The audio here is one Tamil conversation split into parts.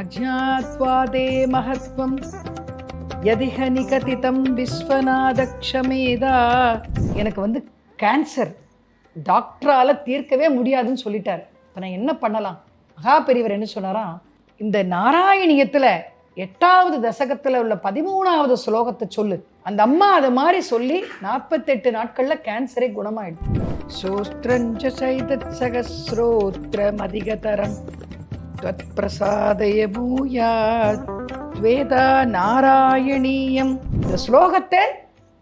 அஜாத்வாதே மகத்வம். யதிக நிகதிதம் விஸ்வநாதக்ஷமேதா. எனக்கு வந்து கேன்சர் டாக்டரால் தீர்க்கவே முடியாதுன்னு சொல்லிட்டார். இப்போ நான் என்ன பண்ணலாம்? மகா பெரியவர் என்ன சொன்னாராம் இந்த நாராயணியத்தில் எட்டாவது தசகத்தில் உள்ள பதிமூணாவது ஸ்லோகத்தை சொல்லு. அந்த அம்மா அதை மாதிரி சொல்லி நாற்பத்தெட்டு நாட்களில் கேன்சரே குணமாயிடுது சோஸ்திரஞ்ச சைதத் சகசிரோத்திரம் அதிகதரம் त्वत् பிரசாதய பூயாத் வேதா நாராயணீயம் இந்த ஸ்லோகத்தை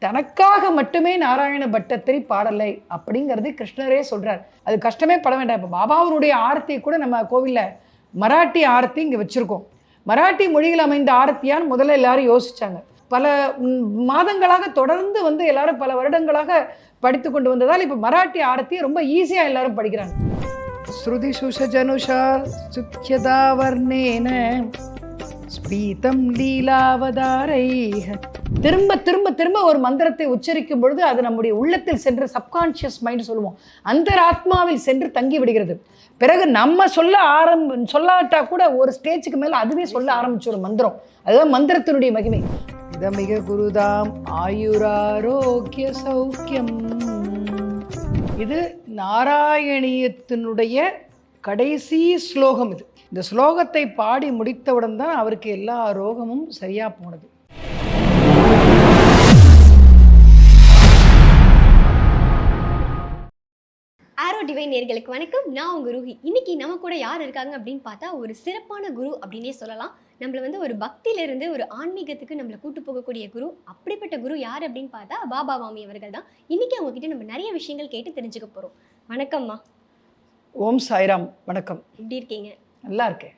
தனக்காக மட்டுமே நாராயண பட்டத்திரி பாடலை அப்படிங்கிறது கிருஷ்ணரே சொல்றார் அது கஷ்டமே பட வேண்டாம் இப்போ பாபாவனுடைய ஆரத்தி கூட நம்ம கோவிலில் மராட்டி ஆரத்தி இங்கே வச்சுருக்கோம் மராட்டி மொழியில் அமைந்த ஆரத்தியான்னு முதல்ல எல்லாரும் யோசிச்சாங்க பல ம், மாதங்களாக தொடர்ந்து வந்து எல்லாரும் பல வருடங்களாக படித்து கொண்டு வந்ததால் இப்போ மராட்டி ஆரத்தியை ரொம்ப ஈஸியாக எல்லாரும் படிக்கிறாங்க ஸ்ருதிஷு சஜனுஷா சுக்கியதா வர்ணேன ஸ்பீதம் லீலாவதாரைஹ. திரும்ப திரும்ப திரும்ப ஒரு மந்திரத்தை உச்சரிக்கும் பொழுது அது நம்முடைய உள்ளத்தில் சென்று சப்கான்ஷியஸ் மைண்ட் சொல்லுவோம். அந்த ஆத்மாவில் சென்று தங்கி விடுகிறது. பிறகு நம்ம சொல்ல ஆரம்ப சொல்லாட்டா கூட ஒரு ஸ்டேஜுக்கு மேலே அதுவே சொல்ல ஆரம்பிச்சிடும் மந்திரம். அதுதான் மந்திரத்தினுடைய மகிமை. இதமிக குருதாம் ஆயுராரோக்கிய சௌக்கியம். இது நாராயணியத்தினுடைய கடைசி ஸ்லோகம் இது. இந்த ஸ்லோகத்தை பாடி முடித்தவுடன் தான் அவருக்கு எல்லா ரோகமும் சரியாக போனது. டிவைன் நேர்களுக்கு வணக்கம். நான் உங்க ரூஹி. இன்னைக்கு நம்ம கூட யார் இருக்காங்க அப்படின்னு பார்த்தா ஒரு சிறப்பான குரு அப்படின்னே சொல்லலாம். நம்மள வந்து ஒரு பக்தியிலிருந்து ஒரு ஆன்மீகத்துக்கு நம்மளை கூட்டு போகக்கூடிய குரு அப்படிப்பட்ட குரு யார் அப்படின்னு பார்த்தா பாபா வாமி அவர்கள் தான். இன்னைக்கு அவங்க கிட்ட நம்ம நிறைய விஷயங்கள் கேட்டு தெரிஞ்சுக்க போறோம். வணக்கம்மா. ஓம் சாய்ராம். வணக்கம். எப்படி இருக்கீங்க? நல்லா இருக்கேன்.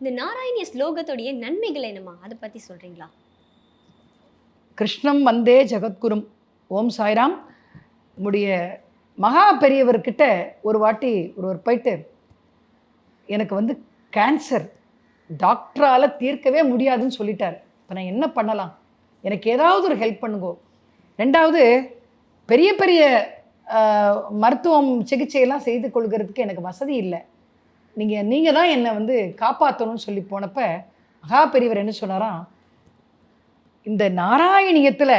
இந்த நாராயணிய ஸ்லோகத்துடைய நன்மைகள் என்னம்மா? அதை பத்தி சொல்றீங்களா? கிருஷ்ணம் வந்தே ஜெகத்குரும். ஓம் சாய்ராம். நம்முடைய மகா பெரியவர்கிட்ட ஒரு வாட்டி ஒருவர் போயிட்டு எனக்கு வந்து கேன்சர் டாக்டரால் தீர்க்கவே முடியாதுன்னு சொல்லிட்டார். இப்போ நான் என்ன பண்ணலாம்? எனக்கு ஏதாவது ஒரு ஹெல்ப் பண்ணுங்கோ. ரெண்டாவது பெரிய பெரிய மருத்துவம் சிகிச்சையெல்லாம் செய்து கொள்கிறதுக்கு எனக்கு வசதி இல்லை. நீங்கள் நீங்கள் தான் என்னை வந்து காப்பாற்றணும்னு சொல்லி போனப்ப மகா பெரியவர் என்ன சொன்னாராம்? இந்த நாராயணியத்தில்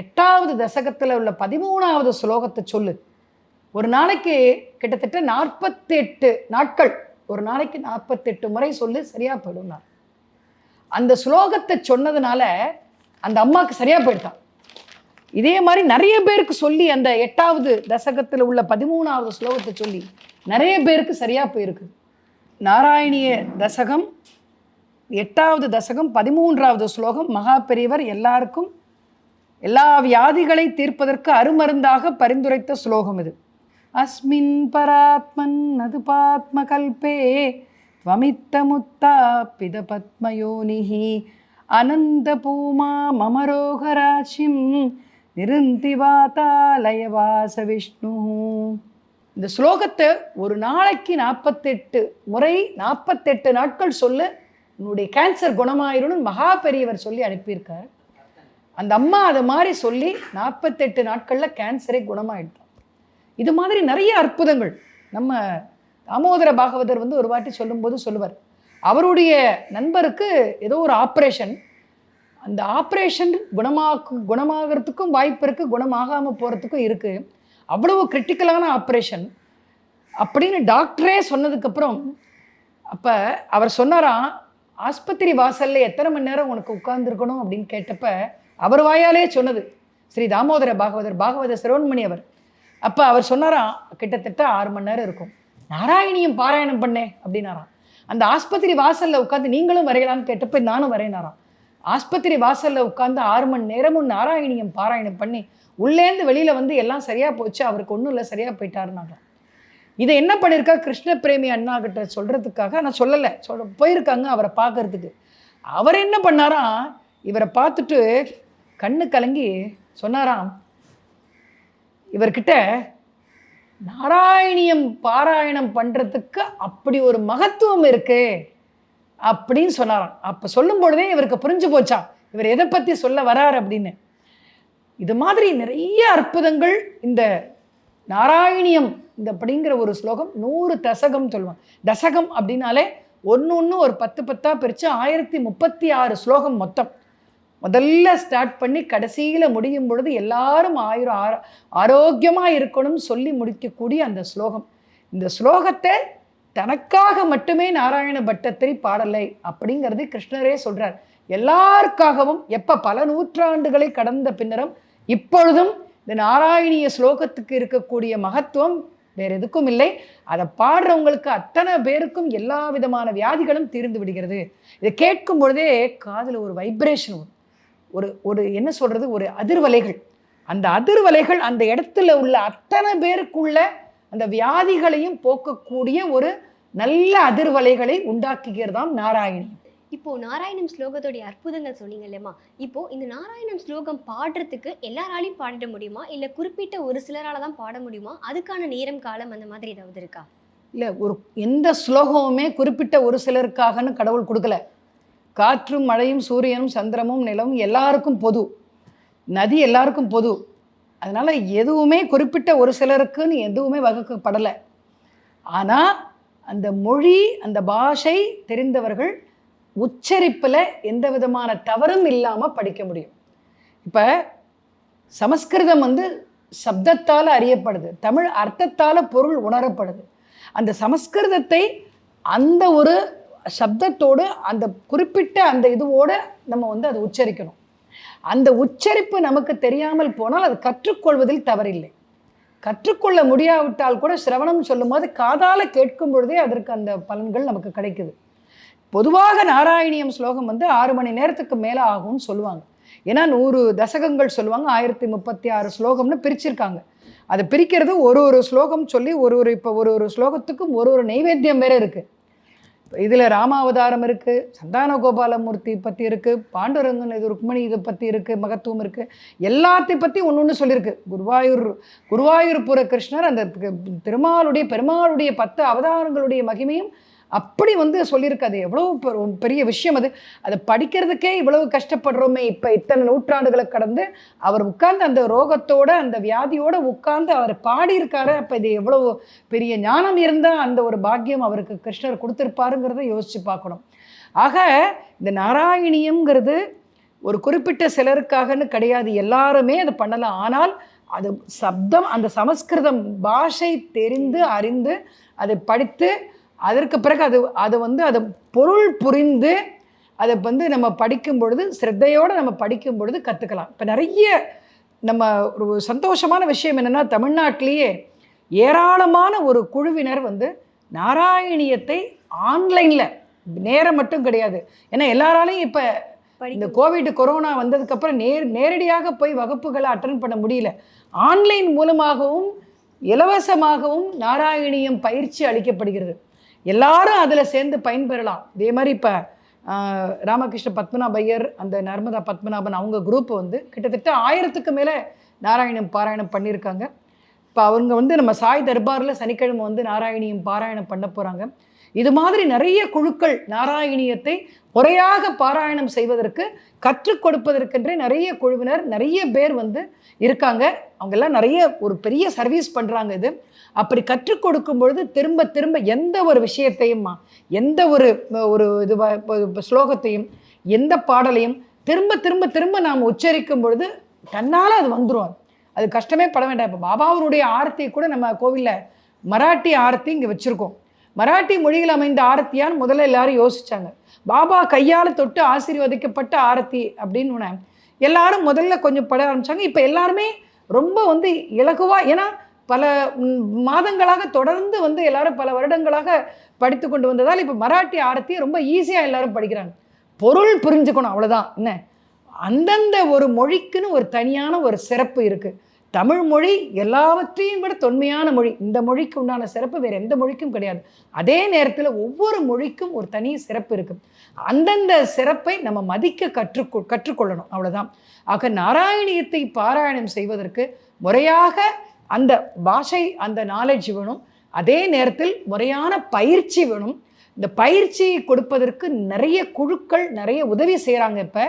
எட்டாவது தசகத்தில் உள்ள பதிமூணாவது ஸ்லோகத்தை சொல்லு. ஒரு நாளைக்கு கிட்டத்தட்ட நாற்பத்தெட்டு நாட்கள் ஒரு நாளைக்கு நாற்பத்தெட்டு முறை சொல்லி சரியாக போயிடும் போயிடும்னார். அந்த ஸ்லோகத்தை சொன்னதுனால அந்த அம்மாவுக்கு சரியாக போயிட்டான். இதே மாதிரி நிறைய பேருக்கு சொல்லி அந்த எட்டாவது தசகத்தில் உள்ள பதிமூணாவது ஸ்லோகத்தை சொல்லி நிறைய பேருக்கு சரியாக போயிருக்கு. நாராயணிய தசகம் எட்டாவது தசகம் பதிமூன்றாவது ஸ்லோகம் மகா பெரியவர் எல்லாருக்கும் எல்லா வியாதிகளை தீர்ப்பதற்கு அருமருந்தாக பரிந்துரைத்த ஸ்லோகம் இது. அஸ்மின் பராத்மன் அது கல்பே துவமித்த முத்தா பித பத்மயோனிஹி அனந்த பூமா மமரோகராட்சிம் நிருந்தி விஷ்ணு இந்த ஸ்லோகத்தை ஒரு நாளைக்கு நாற்பத்தெட்டு முறை நாற்பத்தெட்டு நாட்கள் சொல்லு உன்னுடைய கேன்சர் குணமாயிரும்னு மகா பெரியவர் சொல்லி அனுப்பியிருக்கார். அந்த அம்மா அதை மாதிரி சொல்லி நாற்பத்தெட்டு நாட்களில் கேன்சரே குணமாயிட்டான் இது மாதிரி நிறைய அற்புதங்கள். நம்ம தாமோதர பாகவதர் வந்து ஒரு வாட்டி சொல்லும்போது சொல்லுவார். அவருடைய நண்பருக்கு ஏதோ ஒரு ஆப்ரேஷன் அந்த ஆப்ரேஷன் குணமாக்கு குணமாகறதுக்கும் வாய்ப்பு இருக்குது குணமாகாமல் போகிறதுக்கும் இருக்குது அவ்வளவு கிரிட்டிக்கலான ஆப்ரேஷன் அப்படின்னு டாக்டரே சொன்னதுக்கப்புறம் அப்போ அவர் சொன்னாராம் ஆஸ்பத்திரி வாசலில் எத்தனை மணி நேரம் உனக்கு உட்கார்ந்துருக்கணும்? அப்படின்னு கேட்டப்ப அவர் வாயாலே சொன்னது. ஸ்ரீ தாமோதர பாகவதர் பாகவத சிரோன்மணி அவர். அப்போ அவர் சொன்னாராம் கிட்டத்தட்ட ஆறு மணி நேரம் இருக்கும். நாராயணியும் பாராயணம் பண்ணேன் அப்படின்னாராம். அந்த ஆஸ்பத்திரி வாசலில் உட்காந்து நீங்களும் வரையலான்னு கேட்டப்போ நானும் வரையினாராம். ஆஸ்பத்திரி வாசலில் உட்காந்து ஆறு மணி நேரமும் நாராயணியம் பாராயணம் பண்ணி உள்ளேந்து வெளியில் வந்து எல்லாம் சரியாக போச்சு அவருக்கு ஒன்றும் இல்லை சரியாக போயிட்டாருனாங்க இதை என்ன பண்ணியிருக்கா கிருஷ்ண பிரேமி அண்ணா கிட்ட சொல்கிறதுக்காக நான் சொல்லலை. சொல் போயிருக்காங்க அவரை பார்க்கறதுக்கு அவர் என்ன பண்ணாராம்? இவரை பார்த்துட்டு கண்ணு கலங்கி சொன்னாராம் இவர்கிட்ட நாராயணியம் பாராயணம் பண்ணுறதுக்கு அப்படி ஒரு மகத்துவம் இருக்கு அப்படின்னு சொன்னாராம். அப்போ சொல்லும் பொழுதே இவருக்கு புரிஞ்சு போச்சா. இவர் எதை பற்றி சொல்ல வரார் அப்படின்னு. இது மாதிரி நிறைய அற்புதங்கள் இந்த நாராயணியம் இந்த அப்படிங்கிற ஒரு ஸ்லோகம் நூறு தசகம் சொல்லுவாங்க. தசகம் அப்படின்னாலே ஒன்று ஒன்று ஒரு பத்து பத்தாக பிரித்து ஆயிரத்தி முப்பத்தி ஆறு ஸ்லோகம் மொத்தம். முதல்ல ஸ்டார்ட் பண்ணி கடைசியில் முடியும் பொழுது எல்லாரும் ஆயிரம் ஆரோ ஆரோக்கியமாக இருக்கணும்னு சொல்லி முடிக்கக்கூடிய அந்த ஸ்லோகம். இந்த ஸ்லோகத்தை தனக்காக மட்டுமே நாராயண பட்டத்திரி பாடலை அப்படிங்கிறது கிருஷ்ணரே சொல்கிறார் எல்லாருக்காகவும் எப்போ பல நூற்றாண்டுகளை கடந்த பின்னரும் இப்பொழுதும் இந்த நாராயணிய ஸ்லோகத்துக்கு இருக்கக்கூடிய மகத்துவம் வேறு எதுக்கும் இல்லை. அதை பாடுறவங்களுக்கு அத்தனை பேருக்கும் எல்லா விதமான வியாதிகளும் தீர்ந்து விடுகிறது. இதை கேட்கும் பொழுதே காதில் ஒரு வைப்ரேஷன் வரும். ஒரு ஒரு என்ன சொல்றது? ஒரு அதிர்வலைகள். அந்த அதிர்வலைகள் அந்த இடத்துல உள்ள அத்தனை பேருக்குள்ள அந்த வியாதிகளையும் போக்கக்கூடிய ஒரு நல்ல அதிர்வலைகளை உண்டாக்குகிறதாம் நாராயணி இப்போ நாராயணம் ஸ்லோகத்தோடைய அற்புதங்கள் சொன்னீங்க இல்லையம்மா இப்போ இந்த நாராயணம் ஸ்லோகம் பாடுறதுக்கு எல்லாராலையும் பாடிட முடியுமா? இல்ல குறிப்பிட்ட ஒரு சிலரால தான் பாட முடியுமா? அதுக்கான நேரம் காலம் அந்த மாதிரி ஏதாவது இருக்கா? இல்லை ஒரு எந்த ஸ்லோகமுமே குறிப்பிட்ட ஒரு சிலருக்காகன்னு கடவுள் கொடுக்கல. காற்றும் மழையும் சூரியனும் சந்திரமும் நிலவும் எல்லாருக்கும் பொது. நதி எல்லாருக்கும் பொது. அதனால் எதுவுமே குறிப்பிட்ட ஒரு சிலருக்குன்னு எதுவுமே வகுக்கப்படலை. ஆனால் அந்த மொழி அந்த பாஷை தெரிந்தவர்கள் உச்சரிப்பில் எந்த விதமான தவறும் இல்லாமல் படிக்க முடியும். இப்போ சமஸ்கிருதம் வந்து சப்தத்தால் அறியப்படுது. தமிழ் அர்த்தத்தால் பொருள் உணரப்படுது. அந்த சமஸ்கிருதத்தை அந்த ஒரு சப்தத்தோடு அந்த குறிப்பிட்ட அந்த இதுவோடு நம்ம வந்து அதை உச்சரிக்கணும். அந்த உச்சரிப்பு நமக்கு தெரியாமல் போனால் அது கற்றுக்கொள்வதில் தவறில்லை. கற்றுக்கொள்ள முடியாவிட்டால் கூட சிரவணம் சொல்லும்போது காதால் கேட்கும் பொழுதே அதற்கு அந்த பலன்கள் நமக்கு கிடைக்குது. பொதுவாக நாராயணியம் ஸ்லோகம் வந்து ஆறு மணி நேரத்துக்கு மேலே ஆகும்னு சொல்லுவாங்க. ஏன்னா நூறு தசகங்கள் சொல்லுவாங்க ஆயிரத்தி முப்பத்தி ஆறு ஸ்லோகம்னு பிரிச்சிருக்காங்க. அதை பிரிக்கிறது ஒரு ஒரு ஸ்லோகம் சொல்லி ஒரு ஒரு இப்போ ஒரு ஒரு ஸ்லோகத்துக்கும் ஒரு ஒரு நைவேத்தியம் வேறு இருக்குது இதில் ராமாவதாரம் இருக்குது சந்தான கோபாலமூர்த்தி பற்றி இருக்குது பாண்டுரங்கன் இது ருக்மணி இதை பற்றி இருக்குது மகத்துவம் இருக்குது எல்லாத்தையும் பற்றி ஒன்று ஒன்று சொல்லியிருக்கு. குருவாயூர் குருவாயூர்புர கிருஷ்ணர் அந்த திருமாலுடைய பெருமாளுடைய பத்து அவதாரங்களுடைய மகிமையும் அப்படி வந்து சொல்லியிருக்காது எவ்வளோ பெரிய விஷயம் அது. அதை படிக்கிறதுக்கே இவ்வளவு கஷ்டப்படுறோமே. இப்போ இத்தனை நூற்றாண்டுகளை கடந்து அவர் உட்கார்ந்து அந்த ரோகத்தோட அந்த வியாதியோட உட்கார்ந்து அவர் பாடியிருக்காரு. அப்போ இது எவ்வளோ பெரிய ஞானம் இருந்தால் அந்த ஒரு பாக்கியம் அவருக்கு கிருஷ்ணர் கொடுத்துருப்பாருங்கிறத யோசிச்சு பார்க்கணும். ஆக இந்த நாராயணியம்ங்கிறது ஒரு குறிப்பிட்ட சிலருக்காகன்னு கிடையாது. எல்லாருமே அதை பண்ணலாம். ஆனால் அது சப்தம் அந்த சமஸ்கிருதம் பாஷை தெரிந்து அறிந்து அதை படித்து அதற்கு பிறகு அது அதை வந்து அதை பொருள் புரிந்து அதை வந்து நம்ம படிக்கும் பொழுது சிரத்தையோடு நம்ம படிக்கும் பொழுது கற்றுக்கலாம் இப்போ நிறைய நம்ம ஒரு சந்தோஷமான விஷயம் என்னென்னா தமிழ்நாட்டிலேயே ஏராளமான ஒரு குழுவினர் வந்து நாராயணியத்தை ஆன்லைனில் நேரம் மட்டும் கிடையாது. ஏன்னா எல்லாராலையும் இப்போ இந்த கோவிட் கொரோனா வந்ததுக்கப்புறம் நேர் நேரடியாக போய் வகுப்புகளை அட்டன் பண்ண முடியல. ஆன்லைன் மூலமாகவும் இலவசமாகவும் நாராயணியம் பயிற்சி அளிக்கப்படுகிறது. எல்லாரும் அதில் சேர்ந்து பயன்பெறலாம். இதே மாதிரி இப்போ ராமகிருஷ்ண பத்மநாப ஐயர் அந்த நர்மதா பத்மநாபன் அவங்க குரூப் வந்து கிட்டத்தட்ட ஆயிரத்துக்கு மேலே நாராயணம் பாராயணம் பண்ணியிருக்காங்க. இப்போ அவங்க வந்து நம்ம சாய் தர்பாரில் சனிக்கிழமை வந்து நாராயணியும் பாராயணம் பண்ண போகிறாங்க இது மாதிரி நிறைய குழுக்கள் நாராயணியத்தை முறையாக பாராயணம் செய்வதற்கு கற்றுக் கொடுப்பதற்கென்றே நிறைய குழுவினர் நிறைய பேர் வந்து இருக்காங்க. அவங்கெல்லாம் நிறைய ஒரு பெரிய சர்வீஸ் பண்ணுறாங்க இது. அப்படி கற்றுக் கொடுக்கும் பொழுது திரும்ப திரும்ப எந்த ஒரு விஷயத்தையும் எந்த ஒரு ஒரு இது ஸ்லோகத்தையும் எந்த பாடலையும் திரும்ப திரும்ப திரும்ப நாம் உச்சரிக்கும் பொழுது தன்னால் அது வந்துடும் அது கஷ்டமே பட வேண்டாம். இப்போ பாபாவனுடைய ஆரத்தியை கூட நம்ம கோவிலில் மராட்டி ஆரத்தி இங்கே வச்சுருக்கோம். மராட்டி மொழியில் அமைந்த ஆரத்தியான்னு முதல்ல எல்லாரும் யோசிச்சாங்க. பாபா கையால் தொட்டு ஆசீர்வதிக்கப்பட்ட ஆரத்தி அப்படின்னு உடனே எல்லாரும் முதல்ல கொஞ்சம் பட ஆரம்பித்தாங்க இப்போ எல்லாருமே ரொம்ப வந்து இலகுவாக ஏன்னா பல மாதங்களாக தொடர்ந்து வந்து எல்லாரும் பல வருடங்களாக படித்து கொண்டு வந்ததால் இப்போ மராட்டி ஆரத்தியை ரொம்ப ஈஸியாக எல்லாரும் படிக்கிறாங்க. பொருள் புரிஞ்சுக்கணும் அவ்வளோதான் என்ன? அந்தந்த ஒரு மொழிக்குன்னு ஒரு தனியான ஒரு சிறப்பு இருக்குது தமிழ் மொழி எல்லாவற்றையும் விட தொன்மையான மொழி. இந்த மொழிக்கு உண்டான சிறப்பு வேறு எந்த மொழிக்கும் கிடையாது. அதே நேரத்தில் ஒவ்வொரு மொழிக்கும் ஒரு தனி சிறப்பு இருக்குது அந்தந்த சிறப்பை நம்ம மதிக்க கற்றுக்கொ கற்றுக்கொள்ளணும். அவ்வளோதான் ஆக நாராயணியத்தை பாராயணம் செய்வதற்கு முறையாக அந்த பாஷை அந்த நாலேஜ் வேணும். அதே நேரத்தில் முறையான பயிற்சி வேணும். இந்த பயிற்சியை கொடுப்பதற்கு நிறைய குழுக்கள் நிறைய உதவி செய்கிறாங்க இப்போ.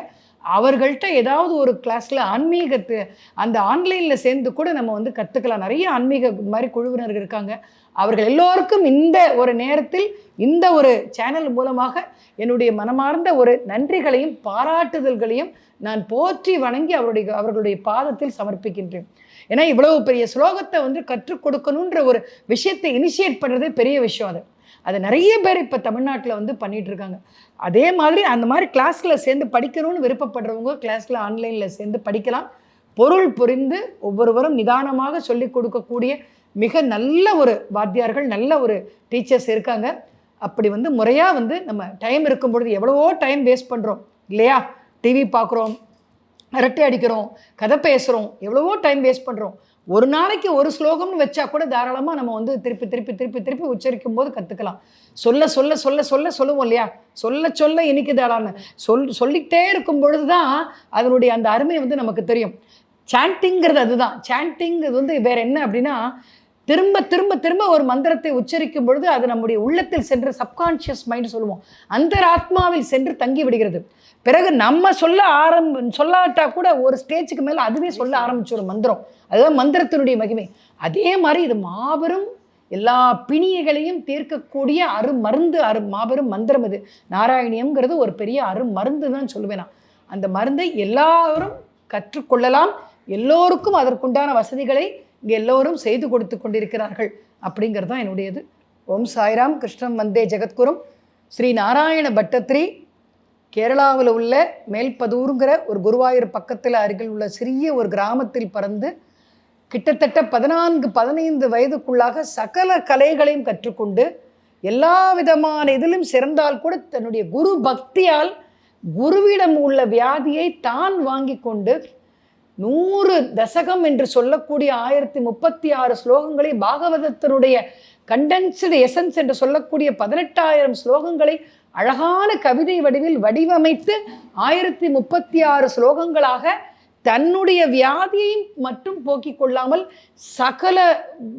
அவர்கள்ட்ட ஏதாவது ஒரு கிளாஸில் ஆன்மீகத்து அந்த ஆன்லைனில் சேர்ந்து கூட நம்ம வந்து கற்றுக்கலாம் நிறைய ஆன்மீக மாதிரி குழுவினர்கள் இருக்காங்க. அவர்கள் எல்லோருக்கும் இந்த ஒரு நேரத்தில் இந்த ஒரு சேனல் மூலமாக என்னுடைய மனமார்ந்த ஒரு நன்றிகளையும் பாராட்டுதல்களையும் நான் போற்றி வணங்கி அவருடைய அவர்களுடைய பாதத்தில் சமர்ப்பிக்கின்றேன். ஏன்னா இவ்வளவு பெரிய ஸ்லோகத்தை வந்து கற்றுக் கொடுக்கணுன்ற ஒரு விஷயத்தை இனிஷியேட் பண்ணுறதே பெரிய விஷயம் அது. அதை நிறைய பேர் இப்போ தமிழ்நாட்டில் வந்து பண்ணிட்டு இருக்காங்க அதே மாதிரி அந்த மாதிரி கிளாஸில் சேர்ந்து படிக்கணும்னு விருப்பப்படுறவங்க கிளாஸில் ஆன்லைனில் சேர்ந்து படிக்கலாம். பொருள் புரிந்து ஒவ்வொருவரும் நிதானமாக சொல்லிக் கொடுக்கக்கூடிய மிக நல்ல ஒரு வாத்தியார்கள் நல்ல ஒரு டீச்சர்ஸ் இருக்காங்க. அப்படி வந்து முறையாக வந்து நம்ம டைம் இருக்கும் பொழுது எவ்வளவோ டைம் வேஸ்ட் பண்ணுறோம் இல்லையா? டிவி பார்க்குறோம் அரட்டை அடிக்கிறோம் கதை பேசுகிறோம் எவ்வளவோ டைம் வேஸ்ட் பண்ணுறோம் ஒரு நாளைக்கு ஒரு ஸ்லோகம்னு வச்சா கூட தாராளமாக நம்ம வந்து திருப்பி திருப்பி திருப்பி திருப்பி உச்சரிக்கும் போது கற்றுக்கலாம் சொல்ல சொல்ல சொல்ல சொல்ல சொல்லுவோம் இல்லையா? சொல்ல சொல்ல இனிக்குதாடான்னு. சொல் சொல்லிக்கிட்டே இருக்கும் பொழுது தான் அதனுடைய அந்த அருமை வந்து நமக்கு தெரியும். சாண்டிங்கிறது அதுதான். சாண்டிங் இது வந்து வேற என்ன அப்படின்னா திரும்ப திரும்ப திரும்ப ஒரு மந்திரத்தை உச்சரிக்கும் பொழுது அது நம்முடைய உள்ளத்தில் சென்று சப்கான்ஷியஸ் மைண்ட் சொல்லுவோம். அந்த ஆத்மாவில் சென்று தங்கி விடுகிறது. பிறகு நம்ம சொல்ல ஆரம்ப சொல்லாட்டா கூட ஒரு ஸ்டேஜுக்கு மேலே அதுவே சொல்ல ஆரம்பிச்சிடும் மந்திரம். அதுதான் மந்திரத்தினுடைய மகிமை. அதே மாதிரி இது மாபெரும் எல்லா பிணியைகளையும் தீர்க்கக்கூடிய அரு மருந்து அரு மாபெரும் மந்திரம் இது. நாராயணியம்ங்கிறது ஒரு பெரிய அரு மருந்து தான் சொல்லுவேன். நான் அந்த மருந்தை எல்லாரும் கற்றுக்கொள்ளலாம். எல்லோருக்கும் அதற்குண்டான வசதிகளை எல்லோரும் செய்து கொடுத்து கொண்டிருக்கிறார்கள் அப்படிங்கிறது தான் என்னுடையது. ஓம் சாய்ராம் கிருஷ்ணம் வந்தே ஜெகத்குரும். ஸ்ரீ நாராயண பட்டத்ரி கேரளாவில் உள்ள மேல்பதூருங்கிற ஒரு குருவாயூர் பக்கத்தில் அருகில் உள்ள சிறிய ஒரு கிராமத்தில் பிறந்து கிட்டத்தட்ட பதினான்கு பதினைந்து வயதுக்குள்ளாக சகல கலைகளையும் கற்றுக்கொண்டு எல்லா விதமான இதிலும் சிறந்தால் கூட தன்னுடைய குரு பக்தியால் குருவிடம் உள்ள வியாதியை தான் வாங்கி கொண்டு நூறு தசகம் என்று சொல்லக்கூடிய ஆயிரத்தி முப்பத்தி ஆறு ஸ்லோகங்களை பாகவதத்தினுடைய கண்டென்ஸ்டு எசன்ஸ் என்று சொல்லக்கூடிய பதினெட்டாயிரம் ஸ்லோகங்களை அழகான கவிதை வடிவில் வடிவமைத்து ஆயிரத்தி முப்பத்தி ஆறு ஸ்லோகங்களாக தன்னுடைய வியாதியை மட்டும் போக்கிக் கொள்ளாமல் சகல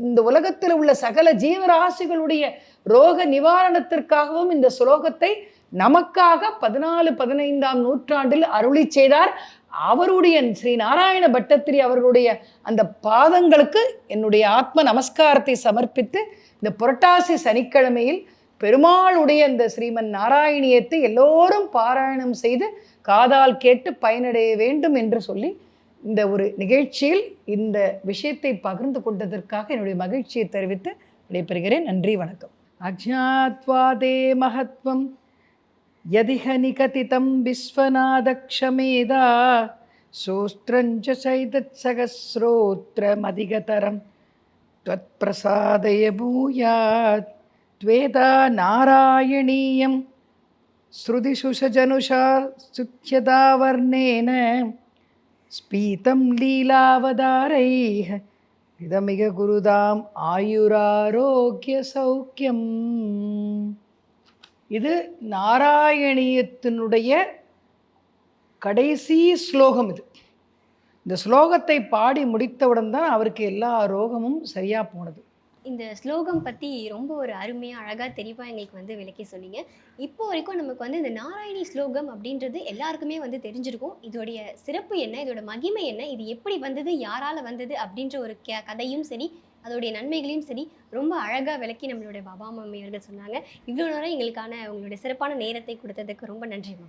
இந்த உலகத்தில் உள்ள சகல ஜீவராசிகளுடைய ரோக நிவாரணத்திற்காகவும் இந்த ஸ்லோகத்தை நமக்காக பதினாலு பதினைந்தாம் நூற்றாண்டில் அருளி செய்தார். அவருடைய ஸ்ரீ நாராயண பட்டத்திரி அவர்களுடைய அந்த பாதங்களுக்கு என்னுடைய ஆத்ம நமஸ்காரத்தை சமர்ப்பித்து இந்த புரட்டாசி சனிக்கிழமையில் பெருமாளுடைய இந்த ஸ்ரீமன் நாராயணியத்தை எல்லோரும் பாராயணம் செய்து காதால் கேட்டு பயனடைய வேண்டும் என்று சொல்லி இந்த ஒரு நிகழ்ச்சியில் இந்த விஷயத்தை பகிர்ந்து கொண்டதற்காக என்னுடைய மகிழ்ச்சியை தெரிவித்து விடைபெறுகிறேன். நன்றி வணக்கம். அஜாத்வாதே மகத்வம். यदिह निकथितं विश्वनादक्षमेधा सूत्रञ्च चैतत्सहस्रोत्रमधिगतरं त्वत्प्रसादय भूयात् त्वेदा नारायणीयं श्रुतिषु सजनुषा सुख्यदा वर्णेन स्पीतं लीलावतारैः इदमिह गुरुदाम् आयुरारोग्यसौख्यम् இது நாராயணியத்தினுடைய கடைசி ஸ்லோகம் இது. இந்த ஸ்லோகத்தை பாடி முடித்தவுடன் தான் அவருக்கு எல்லா ரோகமும் சரியாக போனது. இந்த ஸ்லோகம் பற்றி ரொம்ப ஒரு அருமையாக அழகாக தெளிவாக எங்களுக்கு வந்து விளக்கி சொன்னீங்க. இப்போ வரைக்கும் நமக்கு வந்து இந்த நாராயணி ஸ்லோகம் அப்படின்றது எல்லாருக்குமே வந்து தெரிஞ்சிருக்கும். இதோடைய சிறப்பு என்ன? இதோட மகிமை என்ன? இது எப்படி வந்தது? யாரால வந்தது? அப்படின்ற ஒரு கதையும் சரி அதோடைய நன்மைகளையும் சரி ரொம்ப அழகாக விளக்கி நம்மளுடைய பாபா மம்மி அவர்கள் சொன்னாங்க. இவ்வளோ நேரம் எங்களுக்கான உங்களுடைய சிறப்பான நேரத்தை கொடுத்ததுக்கு ரொம்ப நன்றிம்மா